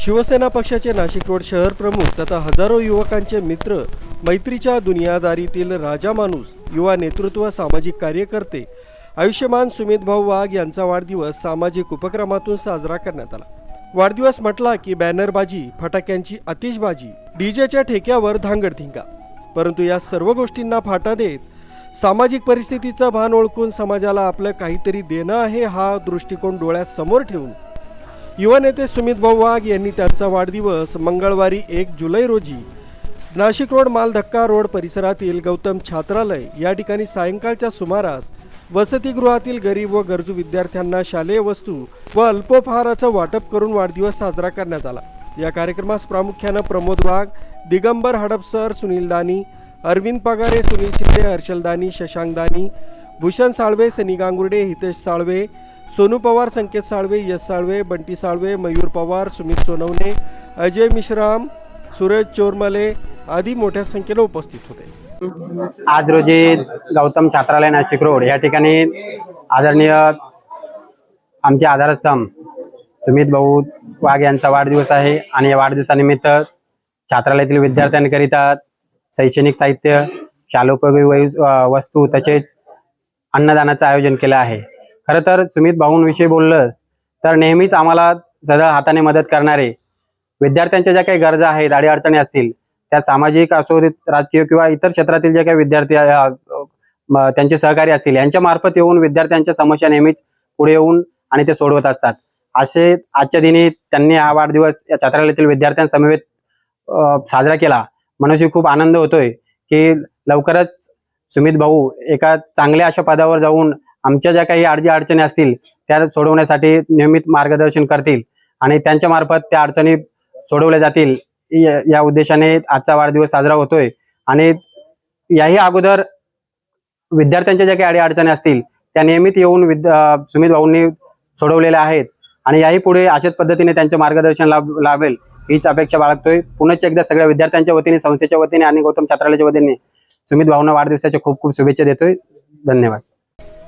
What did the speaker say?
शिवसेना पक्षाचे नाशिक रोड शहर प्रमुख तथा हजारो युवकांचे मित्र मैत्रीच्या दुनियादारीतील राजा माणूस युवा नेतृत्व सामाजिक कार्यकर्ते आयुष्यमान सुमित भाऊ वाघ यांचा वाढदिवस सामाजिक उपक्रमातून साजरा करण्यात आला. वाढदिवस म्हटला की बॅनरबाजी फटाक्यांची आतिषबाजी डीजेच्या ठेक्यावर धांगडधिंगा. परंतु या सर्व गोष्टींना फाटा देत सामाजिक परिस्थितीचं भान ओळखून समाजाला आपलं काहीतरी देणं आहे हा दृष्टिकोन डोळ्यासमोर ठेवून युवा नेते सुमित भाऊ वाघ यांनी त्यांचा वाढदिवस मंगळवारी एक जुलै रोजी नाशिक रोड मालधक्का रोड परिसरातील गौतम छात्रालय या ठिकाणी सायंकाळच्या सुमारास वसतिगृहातील गरीब व गरजू विद्यार्थ्यांना शालेय वस्तू व अल्पोपहाराचं वाटप करून वाढदिवस साजरा करण्यात आला. या कार्यक्रमास प्रामुख्यानं प्रमोद वाघ दिगंबर हडपसर सुनील दानी अरविंद पगारे सुनील शिंदे हर्षल दानी शशांक दानी भूषण साळवे सनी गांगुर्डे हितेश साळवे सोनू पवार संकेत साळवे यश साळवे बंटी साळवे मयूर पवार सुमित सोनवणे अजय मिश्राम सूरज चोरमले आदी मोठ्या संख्येनं उपस्थित होते. आज रोजी गौतम छात्रालय नाशिक रोड या ठिकाणी आदरणीय आमचे आधारस्तंभ सुमित भाऊ वाघ यांचा वाढदिवस आहे आणि या वाढदिवसानिमित्त छात्रालयातील विद्यार्थ्यांकरिता शैक्षणिक साहित्य शालोपयोगी वस्तू तसेच अन्नदानाचं आयोजन केलं आहे. खरं तर सुमित भाऊंविषयी बोललं तर नेहमीच आम्हाला सदळ हाताने मदत करणारे विद्यार्थ्यांच्या ज्या काही गरजा आहेत अडीअडचणी असतील त्या सामाजिक असो राजकीय किंवा इतर क्षेत्रातील जे काही विद्यार्थी त्यांचे सहकारी असतील यांच्या मार्फत येऊन विद्यार्थ्यांच्या समस्या नेहमीच पुढे येऊन आणि ते सोडवत असतात. असे आजच्या दिनी त्यांनी हा वाढदिवस या छात्रालयातील विद्यार्थ्यांसमवेत साजरा केला. मनुष्य खूप आनंद होतोय की लवकरच सुमित भाऊ एका चांगल्या अशा पदावर जाऊन आमच्या ज्या काही अडजी अडचणी असतील त्या सोडवण्यासाठी नियमित मार्गदर्शन करतील आणि त्यांच्या मार्फत त्या अडचणी सोडवल्या जातील. या उद्देशाने आजचा वाढदिवस साजरा होतोय आणि याही अगोदर विद्यार्थ्यांच्या ज्या काही अडीअडचणी असतील त्या नियमित येऊन विद सुमित भाऊंनी सोडवलेल्या आहेत आणि याही पुढे अशाच पद्धतीने त्यांचे मार्गदर्शन लाभ लाभेल हीच अपेक्षा बाळगतोय. पुनश्च एकदा सगळ्या विद्यार्थ्यांच्या वतीने संस्थेच्या वतीने आणि गौतम छात्रालयाच्या वतीने सुमित भाऊंना वाढदिवसाच्या खूप खूप शुभेच्छा देतोय. धन्यवाद.